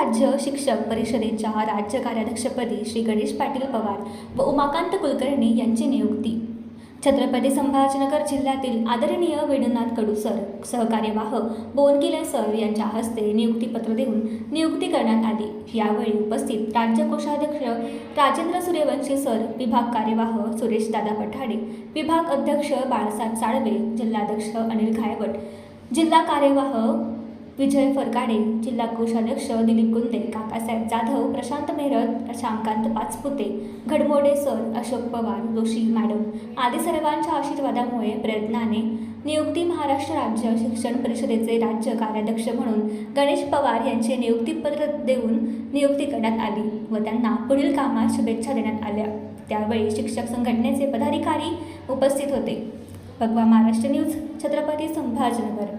राज्य शिक्षक राज्य कार्याध्यक्षपदी श्री गणेश पाटील पवार व उमाकांत कुलकर्णी यांची नियुक्ती. छत्रपती संभाजीनगर जिल्ह्यातील आदरणीय वेणुनाथ कडू सर सहकार्यवाह बोनकिले सर यांच्या हस्ते नियुक्तीपत्र देऊन नियुक्ती करण्यात आली. यावेळी उपस्थित राज्य कोषाध्यक्ष राजेंद्र सूर्यवंशी सर विभाग कार्यवाह सुरेश दादा पठाडे विभाग अध्यक्ष बाळासाहेब साळवे जिल्हाध्यक्ष अनिल घायवट जिल्हा कार्यवाह विजय फरकाडे जिल्हा कोषाध्यक्ष दिलीप गुंदे काकासाहेब जाधव प्रशांत मेहरत श्यामकांत पाचपुते घडमोडे सर अशोक पवार जोशी मॅडम आदी सर्वांच्या आशीर्वादामुळे प्रयत्नाने नियुक्ती महाराष्ट्र राज्य शिक्षण परिषदेचे राज्य कार्याध्यक्ष म्हणून गणेश पवार यांचे नियुक्तीपत्र देऊन नियुक्ती करण्यात आली व त्यांना पुढील कामात शुभेच्छा देण्यात आल्या. त्यावेळी शिक्षक संघटनेचे पदाधिकारी उपस्थित होते. भगवा महाराष्ट्र न्यूज छत्रपती संभाजीनगर.